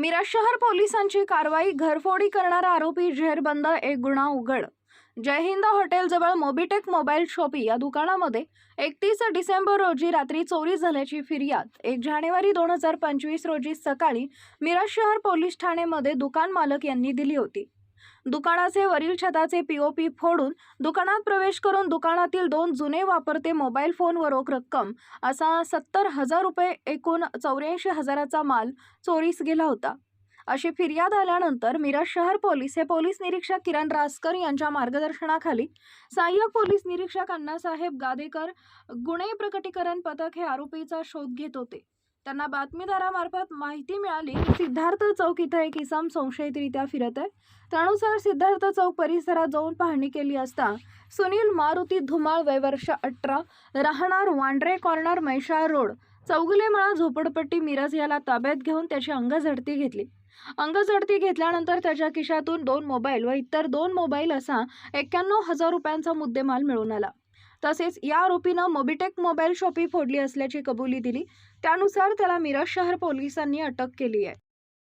मिरज शहर पोलिसांची कारवाई घरफोडी करणारा आरोपी झेरबंद एक गुन्हा उघड. जय हिंद हॉटेलजवळ मोबिटेक मोबाईल शॉपी या दुकानामध्ये एकतीस डिसेंबर रोजी रात्री चोरी झाल्याची फिर्याद. एक जानेवारी दोन हजार पंचवीस रोजी सकाळी मिरज शहर पोलीस ठाणेमध्ये दुकान मालक यांनी दिली होती. दुकानाचे वरील छताचे पीओपी फोडून दुकानात प्रवेश करून दुकानातील दोन जुने वापरते मोबाईल फोन व रोख रक्कम असा सत्तर हजार रुपये एकूण चौऱ्याऐंशी हजाराचा माल चोरीस गेला होता. अशी फिर्याद आल्यानंतर मिरज शहर पोलीस हे पोलीस निरीक्षक किरण रासकर यांच्या मार्गदर्शनाखाली सहाय्यक पोलीस निरीक्षक अण्णासाहेब गादेकर गुन्हे प्रकटीकरण पथक हे आरोपीचा शोध घेत होते. त्यांना बातमीदारामार्फत माहिती मिळाली. की सिद्धार्थ चौक इथं एक इसम संशयितरित्या फिरत आहे. त्यानुसार सिद्धार्थ चौक परिसरात जाऊन पाहणी केली असता सुनील मारुती धुमाळ वयवर्ष अठरा राहणार वांड्रे कॉर्नर मैशाळ रोड चौगुलेमळा झोपडपट्टी मिरज याला ताब्यात घेऊन त्याची अंगझडती घेतली. अंगझडती घेतल्यानंतर त्याच्या खिशातून दोन मोबाईल व इतर दोन मोबाईल असा एक्क्याण्णव हजार रुपयांचा मुद्देमाल मिळून आला. तसेच या आरोपीनं मोबिटेक मोबाईल शॉपी फोडली असल्याची कबुली दिली. त्यानुसार त्याला मिरज शहर पोलिसांनी अटक केली आहे.